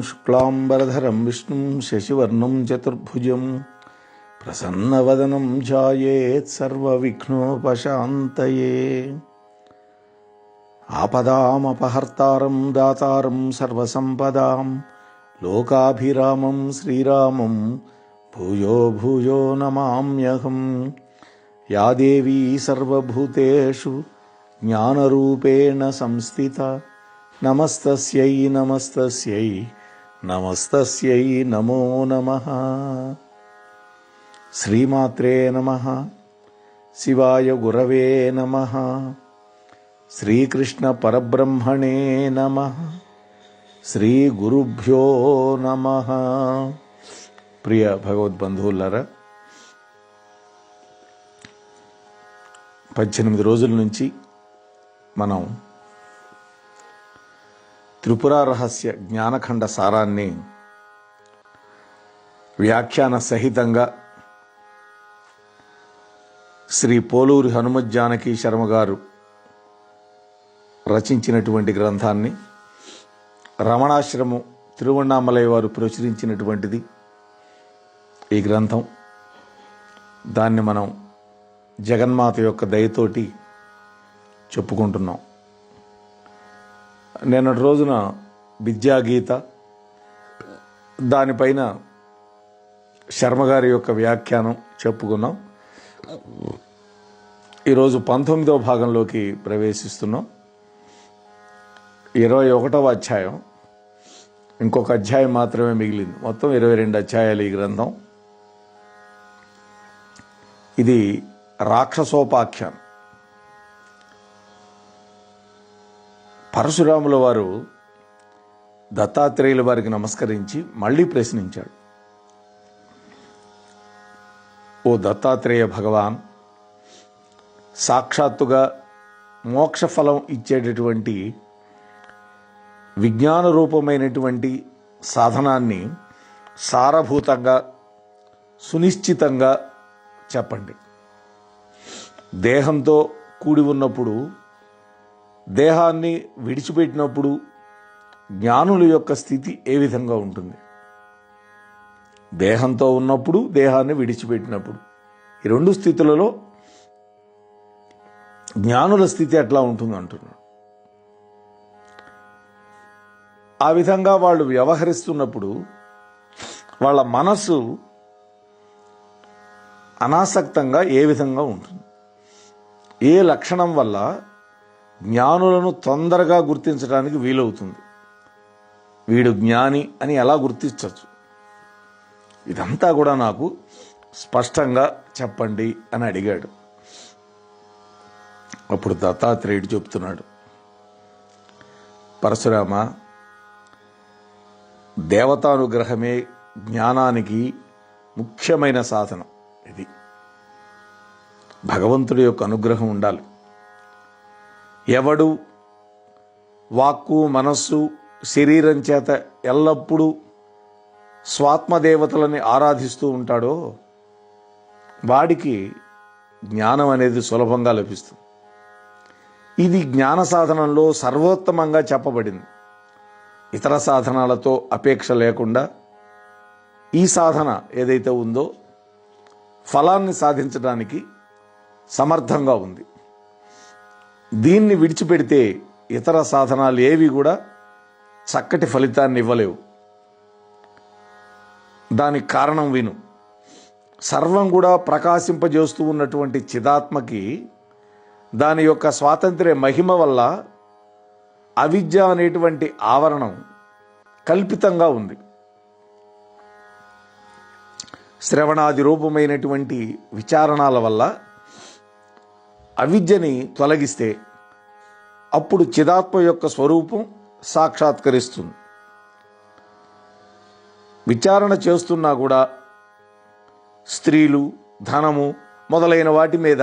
शुक्लाम्बरधरं विष्णुं शशिवर्णं चतुर्भुजं प्रसन्नवदनं जायेत्सर्वविघ्नोपशान्तये आपदामपहर्तारं दातारं सर्वसम्पदां लोकाभिरामं श्रीरामं भूयो भूयो नमाम्यहं। या देवी सर्वभूतेषु ज्ञानरूपेण संस्थिता। नमस्तस्यै नमस्तस्यै। నమస్తస్యై నమో నమః. శ్రీమాత్రే నమః. శివాయ గురవే నమః. శ్రీకృష్ణ పరబ్రహ్మణే నమ. శ్రీ గురుభ్యో నమః. ప్రియ భగవద్బంధువులారా పద్దెనిమిది రోజుల నుంచి మనం త్రిపుర రహస్య జ్ఞానఖండ సారాన్ని వ్యాఖ్యాన సహితంగా శ్రీ పోలూరి హనుమజ్జానకి శర్మ గారు రచించినటువంటి గ్రంథాన్ని రమణాశ్రమం తిరువణామలై వారు ప్రచురించినటువంటిది ఈ గ్రంథం. దాన్ని మనం జగన్మాత యొక్క దయతోటి చెప్పుకుంటున్నాం. నిన్నటి రోజున విద్యాగీత దానిపైన శర్మగారి యొక్క వ్యాఖ్యానం చెప్పుకున్నాం. ఈరోజు పంతొమ్మిదవ భాగంలోకి ప్రవేశిస్తున్నాం. ఇరవై ఒకటవ అధ్యాయం. ఇంకొక అధ్యాయం మాత్రమే మిగిలింది. మొత్తం ఇరవై రెండు అధ్యాయాలు ఈ గ్రంథం. ఇది రాక్షసోపాఖ్యానం. పరశురాముల వారు దత్తాత్రేయుల వారికి నమస్కరించి మళ్ళీ ప్రశ్నించాడు. ఓ దత్తాత్రేయ భగవాన్ సాక్షాత్తుగా మోక్షఫలం ఇచ్చేటటువంటి విజ్ఞాన రూపమైనటువంటి సాధనాన్ని సారభూతంగా సునిశ్చితంగా చెప్పండి. దేహంతో కూడి ఉన్నప్పుడు దేహాన్ని విడిచిపెట్టినప్పుడు జ్ఞానుల యొక్క స్థితి ఏ విధంగా ఉంటుంది? దేహంతో ఉన్నప్పుడు దేహాన్ని విడిచిపెట్టినప్పుడు. ఈ రెండు స్థితులలో జ్ఞానుల స్థితి ఎట్లా ఉంటుంది అంటున్నాడు. ఆ విధంగా వాళ్ళు వ్యవహరిస్తున్నప్పుడు వాళ్ళ మనస్సు అనాసక్తంగా ఏ విధంగా ఉంటుంది? ఏ లక్షణం వల్ల జ్ఞానులను తొందరగా గుర్తించడానికి వీలవుతుంది. వీడు జ్ఞాని అని ఎలా గుర్తించవచ్చు ఇదంతా కూడా నాకు స్పష్టంగా చెప్పండి అని అడిగాడు. అప్పుడు దత్తాత్రేయుడు చెప్తున్నాడు. పరశురామ దేవతానుగ్రహమే జ్ఞానానికి ముఖ్యమైన సాధనం ఇది. భగవంతుడి యొక్క అనుగ్రహం ఉండాలి. ఎవడు వాక్కు మనస్సు శరీరం చేత ఎల్లప్పుడూ స్వాత్మదేవతలని ఆరాధిస్తూ ఉంటాడో వాడికి జ్ఞానం అనేది సులభంగా లభిస్తుంది. ఇది జ్ఞాన సాధనంలో సర్వోత్తమంగా చెప్పబడింది. ఇతర సాధనాలతో అపేక్ష లేకుండా ఈ సాధన ఏదైతే ఉందో ఫలాన్ని సాధించడానికి సమర్థంగా ఉంది. దీన్ని విడిచిపెడితే ఇతర సాధనాలు ఏవి కూడా చక్కటి ఫలితాన్ని ఇవ్వలేవు. దానికి కారణం విను. సర్వం కూడా ప్రకాశింపజేస్తూ ఉన్నటువంటి చిదాత్మకి దాని యొక్క స్వాతంత్ర్య మహిమ వల్ల అవిద్య అనేటువంటి ఆవరణం కల్పితంగా ఉంది. శ్రవణాది రూపమైనటువంటి విచారణాల వల్ల అవిద్యని తొలగిస్తే అప్పుడు చిదాత్మ యొక్క స్వరూపం సాక్షాత్కరిస్తుంది. విచారణ చేస్తున్నా కూడా స్త్రీలు ధనము మొదలైన వాటి మీద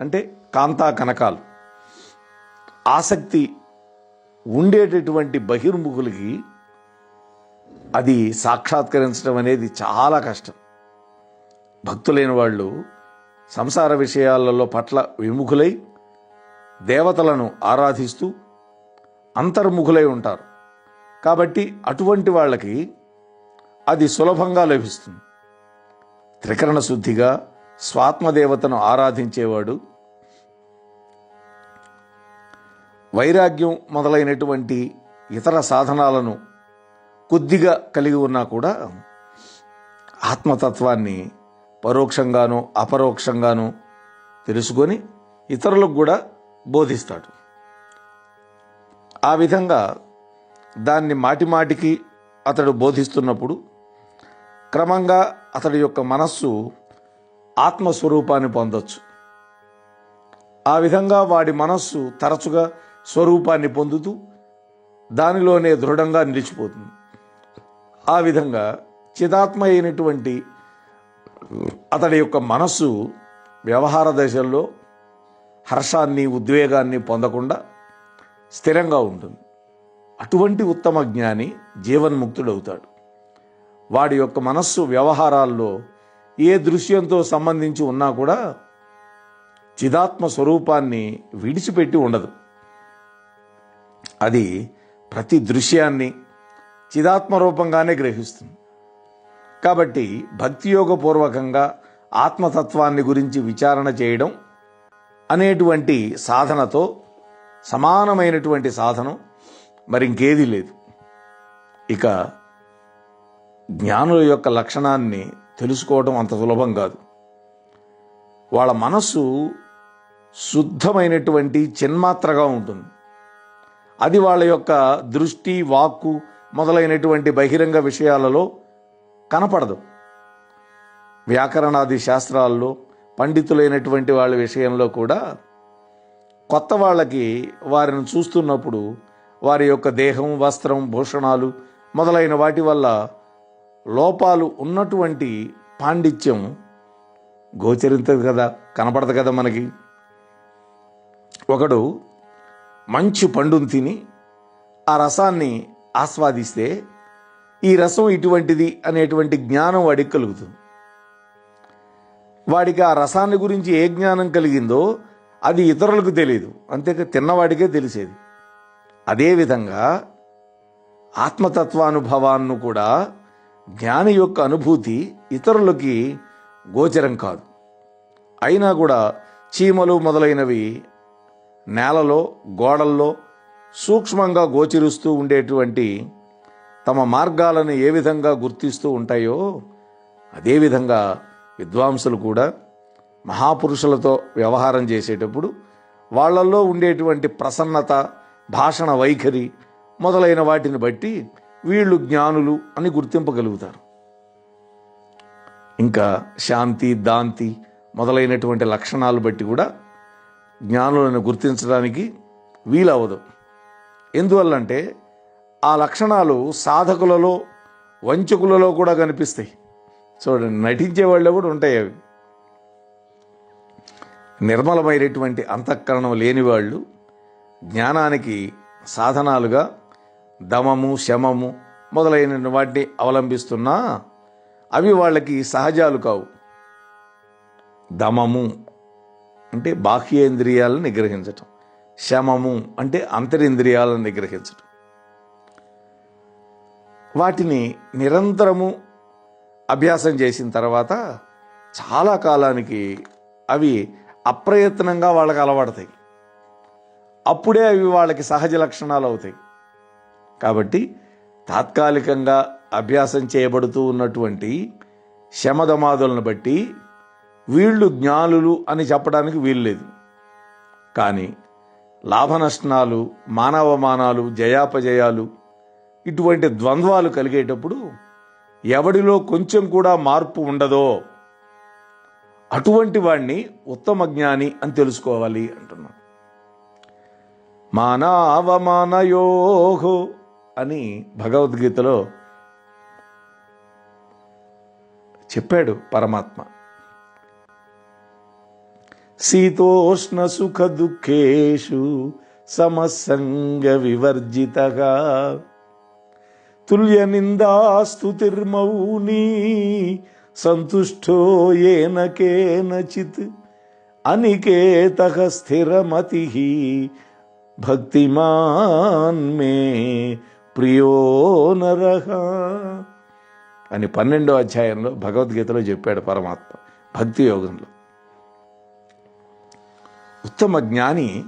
అంటే కాంతా కనకాలు. ఆసక్తి ఉండేటటువంటి బహిర్ముఖులకి అది సాక్షాత్కరించడం అనేది చాలా కష్టం. భక్తులైన వాళ్ళు సంసార విషయాలలో పట్ల విముఖులై దేవతలను ఆరాధిస్తూ అంతర్ముఖులై ఉంటారు. కాబట్టి అటువంటి వాళ్ళకి అది సులభంగా లభిస్తుంది. త్రికరణ శుద్ధిగా స్వాత్మదేవతను ఆరాధించేవాడు వైరాగ్యం మొదలైనటువంటి ఇతర సాధనాలను కొద్దిగా కలిగి ఉన్నా కూడా ఆత్మతత్వాన్ని పరోక్షంగాను అపరోక్షంగాను తెలుసుకొని ఇతరులకు కూడా బోధిస్తాడు. ఆ విధంగా దాన్ని మాటిమాటికి అతడు బోధిస్తున్నప్పుడు క్రమంగా అతడి యొక్క మనస్సు ఆత్మస్వరూపాన్ని పొందొచ్చు. ఆ విధంగా వాడి మనస్సు తరచుగా స్వరూపాన్ని పొందుతూ దానిలోనే దృఢంగా నిలిచిపోతుంది. ఆ విధంగా చిదాత్మ అయినటువంటి అతడి యొక్క మనస్సు వ్యవహార దశల్లో హర్షాన్ని ఉద్వేగాన్ని పొందకుండా స్థిరంగా ఉంటుంది. అటువంటి ఉత్తమ జ్ఞాని జీవన్ముక్తుడవుతాడు. వాడి యొక్క మనస్సు వ్యవహారాల్లో ఏ దృశ్యంతో సంబంధించి ఉన్నా కూడా చిదాత్మ స్వరూపాన్ని విడిచిపెట్టి ఉండదు. అది ప్రతి దృశ్యాన్ని చిదాత్మ రూపంగానే గ్రహిస్తుంది. కాబట్టి భక్తియోగపూర్వకంగా ఆత్మతత్వాన్ని గురించి విచారణ చేయడం అనేటువంటి సాధనతో సమానమైనటువంటి సాధనం మరి లేదు. ఇక జ్ఞానుల యొక్క లక్షణాన్ని తెలుసుకోవడం అంత సులభం కాదు. వాళ్ళ మనస్సు శుద్ధమైనటువంటి చిన్మాత్రగా ఉంటుంది. అది వాళ్ళ యొక్క దృష్టి వాక్కు మొదలైనటువంటి బహిరంగ విషయాలలో కనపడదు. వ్యాకరణాది శాస్త్రాల్లో పండితులైనటువంటి వాళ్ళ విషయంలో కూడా కొత్త వాళ్ళకి వారిని చూస్తున్నప్పుడు వారి యొక్క దేహం వస్త్రం భూషణాలు మొదలైన వాటి వల్ల లోపాలు ఉన్నటువంటి పాండిత్యం గోచరించదు కదా కనపడదు కదా మనకి. ఒకడు మంచి పండును తిని ఆ రసాన్ని ఆస్వాదిస్తే ఈ రసం ఇటువంటిది అనేటువంటి జ్ఞానం వాడికి కలుగుతుంది. వాడికి ఆ రసాన్ని గురించి ఏ జ్ఞానం కలిగిందో అది ఇతరులకు తెలియదు అంతేకా తిన్నవాడికే తెలిసేది. అదేవిధంగా ఆత్మతత్వానుభవాన్ని కూడా జ్ఞాని యొక్క అనుభూతి ఇతరులకి గోచరం కాదు. అయినా కూడా చీమలు మొదలైనవి నేలలో గోడల్లో సూక్ష్మంగా గోచరిస్తూ ఉండేటువంటి తమ మార్గాలను ఏ విధంగా గుర్తిస్తూ ఉంటాయో అదేవిధంగా విద్వాంసులు కూడా మహాపురుషులతో వ్యవహారం చేసేటప్పుడు వాళ్ళల్లో ఉండేటువంటి ప్రసన్నత భాషణ వైఖరి మొదలైన వాటిని బట్టి వీళ్ళు జ్ఞానులు అని గుర్తింపగలుగుతారు. ఇంకా శాంతి దాంతి మొదలైనటువంటి లక్షణాలు బట్టి కూడా జ్ఞానులను గుర్తించడానికి వీలవదు ఎందువల్లంటే ఆ లక్షణాలు సాధకులలో వంచకులలో కూడా కనిపిస్తాయి. చూడండి నటించే వాళ్ళు కూడా ఉంటాయి అవి. నిర్మలమైనటువంటి అంతఃకరణం లేని వాళ్ళు జ్ఞానానికి సాధనాలుగా దమము శమము మొదలైన వాటిని అవలంబిస్తున్నా అవి వాళ్ళకి సహజాలు కావు. దమము అంటే బాహ్యేంద్రియాలను నిగ్రహించటం. శమము అంటే అంతరింద్రియాలను నిగ్రహించటం. వాటిని నిరంతరము అభ్యాసం చేసిన తర్వాత చాలా కాలానికి అవి అప్రయత్నంగా వాళ్ళకి అలవాడతాయి అప్పుడే అవి వాళ్ళకి సహజ లక్షణాలు అవుతాయి. కాబట్టి తాత్కాలికంగా అభ్యాసం చేయబడుతూ ఉన్నటువంటి శమధమాదులను బట్టి వీళ్ళు జ్ఞానులు అని చెప్పడానికి వీల్లేదు కానీ లాభనష్టాలు మానవమానాలు జయాపజయాలు ఇటువంటి ద్వంద్వాలు కలిగేటప్పుడు ఎవడిలో కొంచెం కూడా మార్పు ఉండదో అటువంటి వాణ్ణి ఉత్తమ జ్ఞాని అని తెలుసుకోవాలి అంటున్నాం మానవమానయోహో అని భగవద్గీతలో చెప్పాడు పరమాత్మ. శీతోష్ణ సుఖ దుఃఖేషు సమసంగ వివర్జితగా తుల్య నిందాస్తుతిర్మౌని సంతుష్టో ఏన కేనచిత్ అనికేత స్థిరమతి భక్తిమాన్ మే ప్రియో నరహ అని పన్నెండో అధ్యాయంలో భగవద్గీతలో చెప్పాడు పరమాత్మ భక్తి యోగంలో. ఉత్తమ జ్ఞాని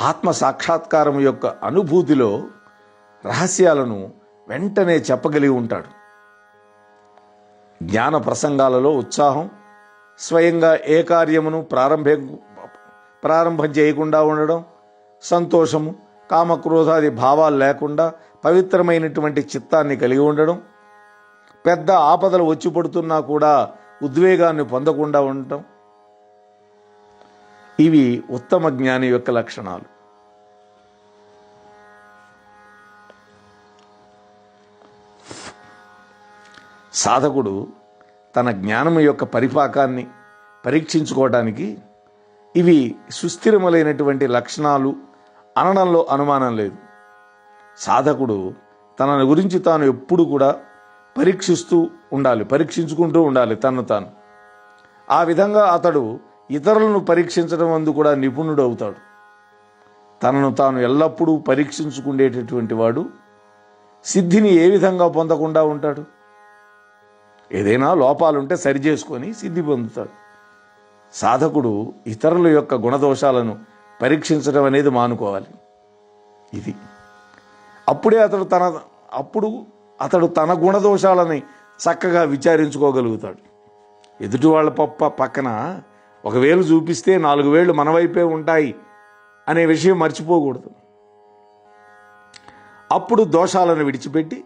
ఆత్మ సాక్షాత్కారం యొక్క అనుభూతిలో రహస్యాలను వెంటనే చెప్పగలిగి ఉంటాడు. జ్ఞాన ప్రసంగాలలో ఉత్సాహం స్వయంగా ఏ కార్యమును ప్రారంభ ప్రారంభం చేయకుండా ఉండడం సంతోషము కామక్రోధాది భావాలు లేకుండా పవిత్రమైనటువంటి చిత్తాన్ని కలిగి ఉండడం పెద్ద ఆపదలు వచ్చి పడుతున్నా కూడా ఉద్వేగాన్ని పొందకుండా ఉండటం ఇవి ఉత్తమ జ్ఞాని యొక్క లక్షణాలు. సాధకుడు తన జ్ఞానం యొక్క పరిపాకాన్ని పరీక్షించుకోవడానికి ఇవి సుస్థిరములైనటువంటి లక్షణాలు అనడంలో అనుమానం లేదు. సాధకుడు తనని గురించి తాను ఎప్పుడు కూడా పరీక్షిస్తూ ఉండాలి పరీక్షించుకుంటూ ఉండాలి తను తాను. ఆ విధంగా అతడు ఇతరులను పరీక్షించడం అందు కూడా నిపుణుడు అవుతాడు. తనను తాను ఎల్లప్పుడూ పరీక్షించుకునేటటువంటి వాడు సిద్ధిని ఏ విధంగా పొందకుండా ఉంటాడు? ఏదైనా లోపాలుంటే సరి చేసుకొని సిద్ధి పొందుతాడు. సాధకుడు ఇతరుల యొక్క గుణదోషాలను పరీక్షించడం అనేది మానుకోవాలి. ఇది. అప్పుడే అతడు తన అప్పుడు అతడు తన గుణదోషాలని చక్కగా విచారించుకోగలుగుతాడు. ఎదుటి వాళ్ళ పప్ప పక్కన ఒకవేళ చూపిస్తే నాలుగు వేళ్ళు మన వైపే ఉంటాయి అనే విషయం మర్చిపోకూడదు. అప్పుడు దోషాలను విడిచిపెట్టి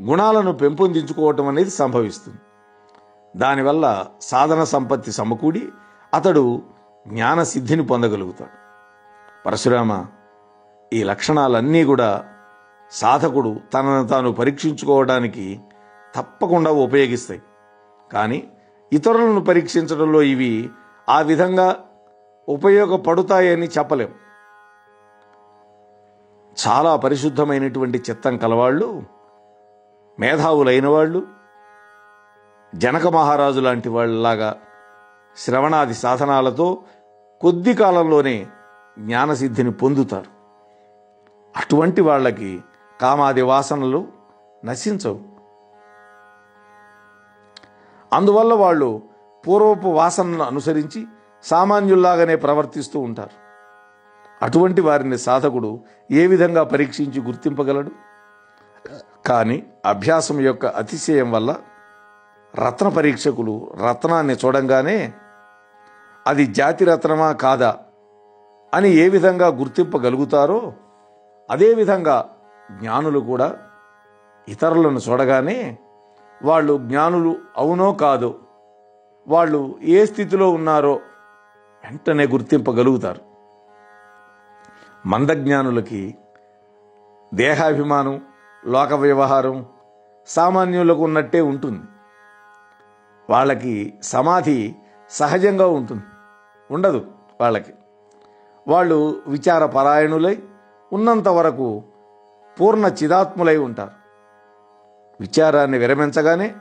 గుణాలను పెంపొందించుకోవటం అనేది సంభవిస్తుంది. దానివల్ల సాధన సంపత్తి సమకూడి అతడు జ్ఞాన సిద్ధిని పొందగలుగుతాడు. పరశురామ ఈ లక్షణాలన్నీ కూడా సాధకుడు తనను తాను పరీక్షించుకోవడానికి తప్పకుండా ఉపయోగిస్తాయి. కానీ ఇతరులను పరీక్షించడంలో ఇవి ఆ విధంగా ఉపయోగపడతాయని చెప్పలేం. చాలా పరిశుద్ధమైనటువంటి చిత్తం కలవాళ్ళు మేధావులైన వాళ్ళు జనక మహారాజు లాంటి వాళ్ళలాగా శ్రవణాది సాధనాలతో కొద్ది కాలంలోనే జ్ఞానసిద్ధిని పొందుతారు. అటువంటి వాళ్ళకి కామాది వాసనలు నశించవు. అందువల్ల వాళ్ళు పూర్వపు వాసనను అనుసరించి సామాన్యుల్లాగానే ప్రవర్తిస్తూ ఉంటారు. అటువంటి వారిని సాధకుడు ఏ విధంగా పరీక్షించి గుర్తింపగలడు? కానీ అభ్యాసం యొక్క అతిశయం వల్ల రత్న పరీక్షకులు రత్నాన్ని చూడంగానే అది జాతి రత్నమా కాదా అని ఏ విధంగా గుర్తింపగలుగుతారో అదేవిధంగా జ్ఞానులు కూడా ఇతరులను చూడగానే వాళ్ళు జ్ఞానులు అవునో కాదో వాళ్ళు ఏ స్థితిలో ఉన్నారో వెంటనే గుర్తింపగలుగుతారు. మందజ్ఞానులకి దేహాభిమానం లోక వ్యవహారం సామాన్యులకు ఉన్నట్టే ఉంటుంది. వాళ్ళకి సమాధి సహజంగా ఉంటుంది. ఉండదు వాళ్ళకి. వాళ్ళు విచారపరాయణులై ఉన్నంత వరకు పూర్ణ చిదాత్ములై ఉంటారు. విచారాన్ని విరమించగానే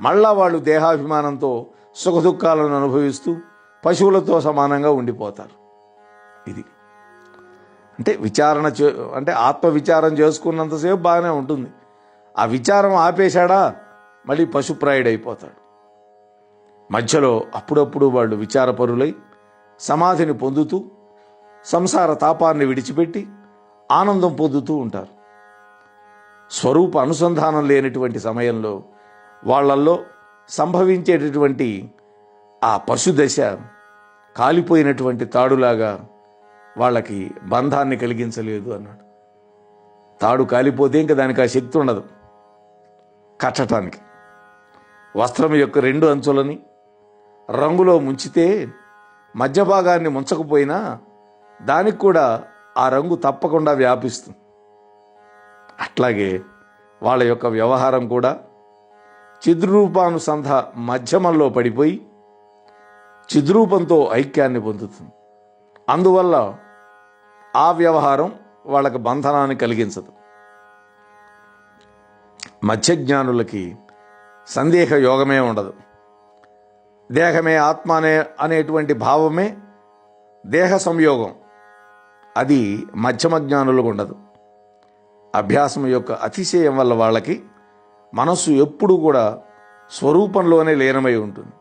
మళ్ళా వాళ్ళు దేహాభిమానంతో సుఖదుఖాలను అనుభవిస్తూ పశువులతో సమానంగా ఉండిపోతారు. ఇది అంటే విచారణ చే అంటే ఆత్మ విచారం చేసుకున్నంతసేపు బాగానే ఉంటుంది. ఆ విచారం ఆపేశాడా? మళ్ళీ పశుప్రాయుడు అయిపోతాడు. మధ్యలో అప్పుడప్పుడు వాళ్ళు విచారపరులై సమాధిని పొందుతూ సంసార తాపాన్ని విడిచిపెట్టి ఆనందం పొందుతూ ఉంటారు. స్వరూప అనుసంధానం లేనటువంటి సమయంలో వాళ్ళల్లో సంభవించేటటువంటి ఆ పశుదశ కాలిపోయినటువంటి తాడులాగా వాళ్ళకి బంధాన్ని కలిగించలేదు అన్నాడు. తాడు కాలిపోతే ఇంకా దానికి ఆ శక్తి ఉండదు. కట్టడానికి వస్త్రం యొక్క రెండు అంచులని రంగులో ముంచితే మధ్య భాగాన్ని ముంచకపోయినా దానికి కూడా ఆ రంగు తప్పకుండా వ్యాపిస్తుంది. అట్లాగే వాళ్ళ యొక్క వ్యవహారం కూడా చిద్రూపానుసంధ మధ్యమంలో పడిపోయి చిద్రూపంతో ఐక్యాన్ని పొందుతుంది. అందువల్ల ఆ వ్యవహారం వాళ్ళకి బంధనాన్ని కలిగించదు. మత్స్యజ్ఞానులకి సందేహ యోగమే ఉండదు. దేహమే ఆత్మ అనే అనేటువంటి భావమే దేహ సంయోగం. అది మధ్యమ జ్ఞానులకు ఉండదు. అభ్యాసం యొక్క అతిశయం వల్ల వాళ్ళకి మనస్సు ఎప్పుడు కూడా స్వరూపంలోనే లీనమై ఉంటుంది.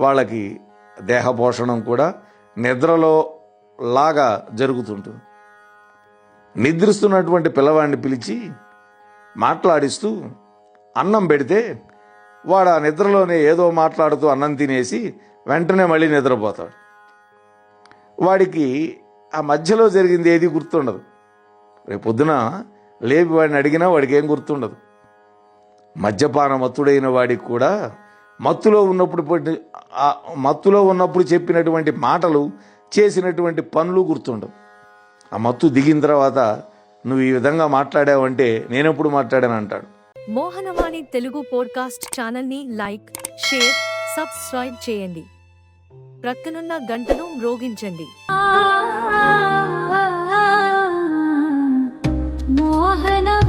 వాళ్ళకి దేహపోషణం కూడా నిద్రలో లాగా జరుగుతుంటుంది. నిద్రిస్తున్నటువంటి పిల్లవాడిని పిలిచి మాట్లాడిస్తూ అన్నం పెడితే వాడు ఆ నిద్రలోనే ఏదో మాట్లాడుతూ అన్నం తినేసి వెంటనే మళ్ళీ నిద్రపోతాడు. వాడికి ఆ మధ్యలో జరిగింది ఏది గుర్తుండదు. రేపు పొద్దున లేపి వాడిని అడిగినా వాడికి ఏం గుర్తుండదు. మద్యపాన మత్తుడైన వాడికి కూడా మత్తులో ఉన్నప్పుడు మత్తులో ఉన్నప్పుడు చెప్పినటువంటి మాటలు చేసినటువంటి పనులు గుర్తుండవు. ఆ మత్తు దిగిన తర్వాత నువ్వు ఈ విధంగా మాట్లాడావంటే నేనెప్పుడు మాట్లాడాను అంటాడు మోహనవాణి తెలుగు పోడ్కాస్ట్ ఛానల్ని లైక్ షేర్ సబ్స్క్రైబ్ చేయండి. ప్రక్కనున్న గంటను మ్రోగించండి. మోహనా